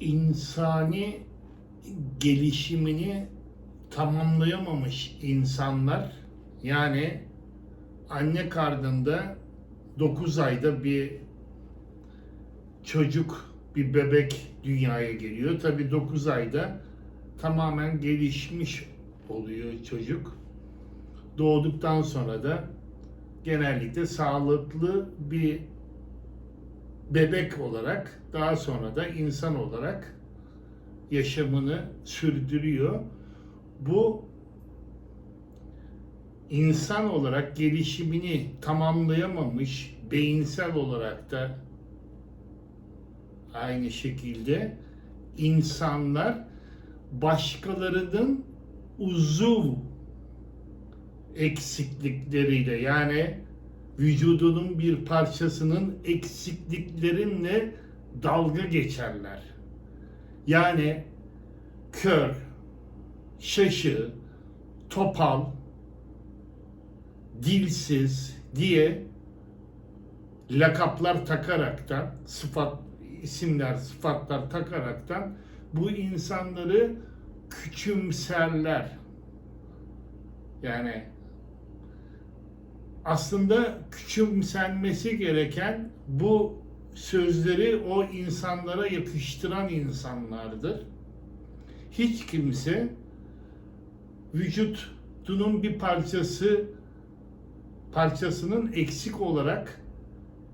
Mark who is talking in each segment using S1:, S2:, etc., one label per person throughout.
S1: insani gelişimini tamamlayamamış insanlar yani anne karnında 9 ayda bir çocuk, bir bebek dünyaya geliyor. Tabi 9 ayda tamamen gelişmiş oluyor çocuk. Doğduktan sonra da genellikle sağlıklı bir bebek olarak daha sonra da insan olarak yaşamını sürdürüyor. Bu insan olarak gelişimini tamamlayamamış, beyinsel olarak da aynı şekilde insanlar başkalarının uzuv eksiklikleriyle yani vücudunun bir parçasının eksikliklerinle dalga geçerler. Yani kör, şaşı, topal, dilsiz diye lakaplar takaraktan, sıfat isimler, sıfatlar takaraktan bu insanları küçümserler. Yani aslında küçümsenmesi gereken bu sözleri o insanlara yakıştıran insanlardır. Hiç kimse vücudunun bir parçası parçasının eksik olarak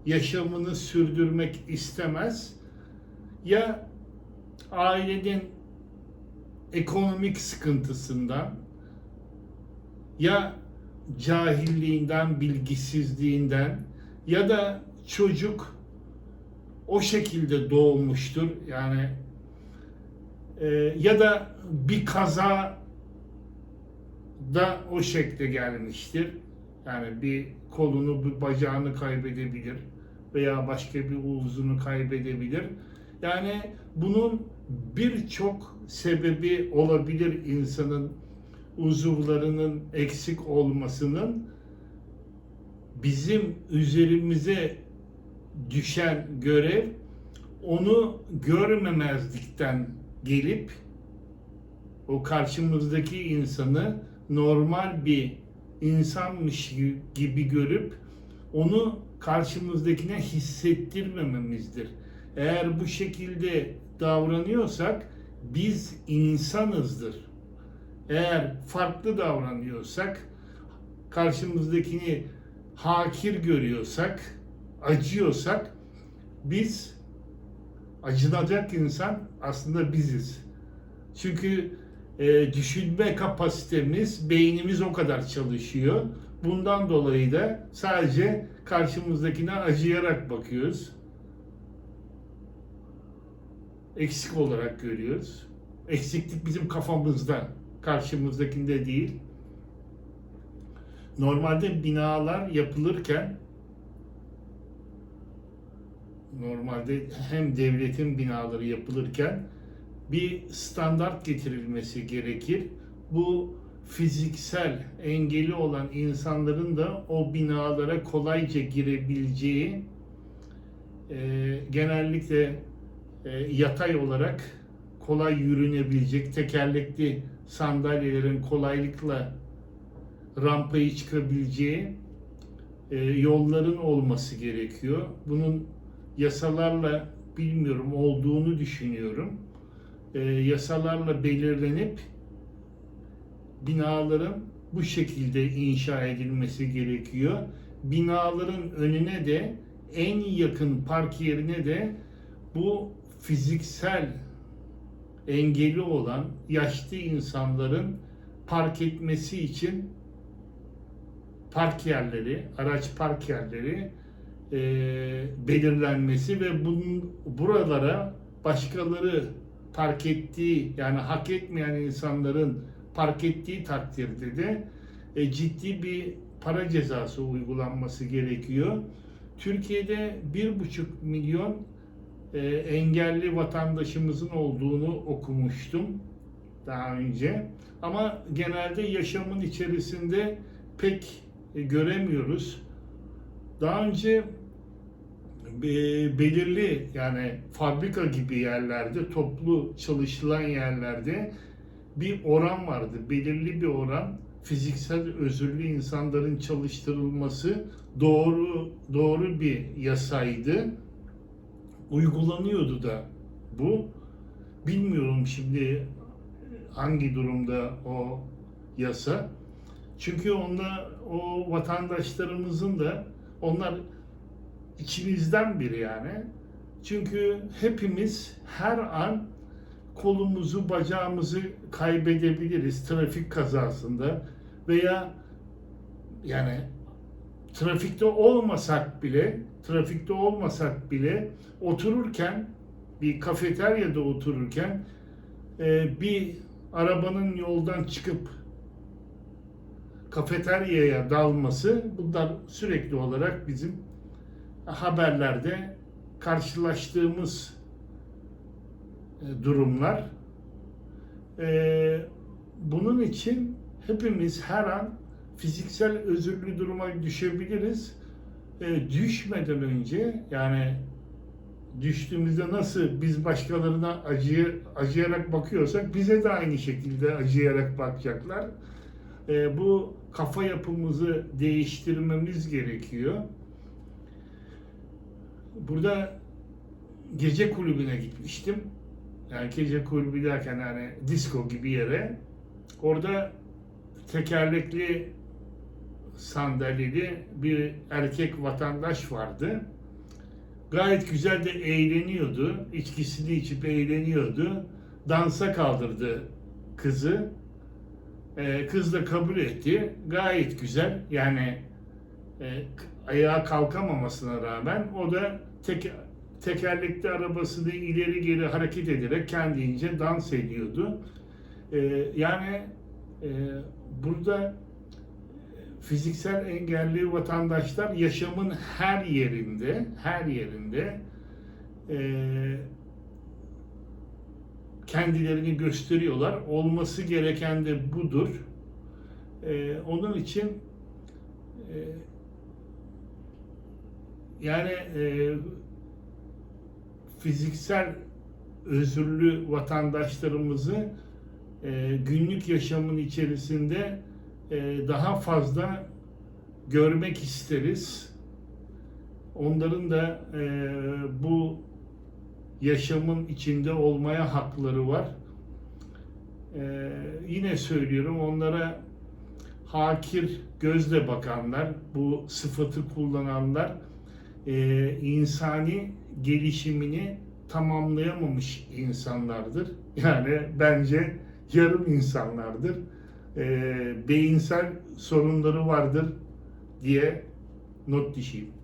S1: yaşamını sürdürmek istemez. Ya ailenin ekonomik sıkıntısından ya cahilliğinden, bilgisizliğinden ya da çocuk o şekilde doğmuştur. Yani e, ya da bir kaza da o şekilde gelmiştir. Yani bir kolunu, bir bacağını kaybedebilir veya başka bir uzunu kaybedebilir. Yani bunun birçok sebebi olabilir insanın uzuvlarının eksik olmasının bizim üzerimize düşen görev onu görmemezlikten gelip o karşımızdaki insanı normal bir insanmış gibi görüp onu karşımızdakine hissettirmememizdir. Eğer bu şekilde davranıyorsak biz insanızdır. Eğer farklı davranıyorsak, karşımızdakini hakir görüyorsak, acıyorsak biz acınacak insan aslında biziz. Çünkü e, düşünme kapasitemiz, beynimiz o kadar çalışıyor. Bundan dolayı da sadece karşımızdakine acıyarak bakıyoruz. Eksik olarak görüyoruz. Eksiklik bizim kafamızda, karşımızdakinde değil. Normalde binalar yapılırken normalde hem devletin binaları yapılırken bir standart getirilmesi gerekir. Bu fiziksel engeli olan insanların da o binalara kolayca girebileceği e, genellikle e, yatay olarak kolay yürünebilecek tekerlekli sandalyelerin kolaylıkla rampayı çıkabileceği e, yolların olması gerekiyor. Bunun yasalarla bilmiyorum olduğunu düşünüyorum. E, yasalarla belirlenip binaların bu şekilde inşa edilmesi gerekiyor. Binaların önüne de en yakın park yerine de bu fiziksel engeli olan yaşlı insanların park etmesi için park yerleri, araç park yerleri e, belirlenmesi ve bunun buralara başkaları park ettiği yani hak etmeyen insanların park ettiği takdirde de e, ciddi bir para cezası uygulanması gerekiyor. Türkiye'de bir buçuk milyon e, engelli vatandaşımızın olduğunu okumuştum daha önce. Ama genelde yaşamın içerisinde pek e, göremiyoruz. Daha önce be- belirli yani fabrika gibi yerlerde, toplu çalışılan yerlerde bir oran vardı. Belirli bir oran fiziksel özürlü insanların çalıştırılması doğru doğru bir yasaydı. Uygulanıyordu da bu. Bilmiyorum şimdi hangi durumda o yasa. Çünkü onda o vatandaşlarımızın da onlar içimizden biri yani. Çünkü hepimiz her an kolumuzu, bacağımızı kaybedebiliriz trafik kazasında veya yani trafikte olmasak bile, trafikte olmasak bile otururken bir kafeteryada otururken e, bir arabanın yoldan çıkıp kafeteryaya dalması bunlar sürekli olarak bizim haberlerde karşılaştığımız e, durumlar. E, bunun için hepimiz her an fiziksel özürlü duruma düşebiliriz. E, düşmeden önce yani düştüğümüzde nasıl biz başkalarına acıyı, acıyarak bakıyorsak bize de aynı şekilde acıyarak bakacaklar. E, bu kafa yapımızı değiştirmemiz gerekiyor. Burada gece kulübüne gitmiştim. Yani gece kulübü derken hani disco gibi yere. Orada tekerlekli sandalyeli bir erkek vatandaş vardı. Gayet güzel de eğleniyordu. İçkisini içip eğleniyordu. Dansa kaldırdı kızı. Ee, kız da kabul etti. Gayet güzel. Yani e, ayağa kalkamamasına rağmen o da tek, tekerlekli arabasını ileri geri hareket ederek kendince dans ediyordu. Ee, yani e, burada fiziksel engelli vatandaşlar yaşamın her yerinde, her yerinde e, kendilerini gösteriyorlar. Olması gereken de budur. E, onun için e, yani e, fiziksel özürlü vatandaşlarımızı e, günlük yaşamın içerisinde daha fazla görmek isteriz. Onların da e, bu yaşamın içinde olmaya hakları var. E, yine söylüyorum onlara hakir gözle bakanlar, bu sıfatı kullananlar e, insani gelişimini tamamlayamamış insanlardır. Yani bence yarım insanlardır. E, beyinsel sorunları vardır diye not düşeyim.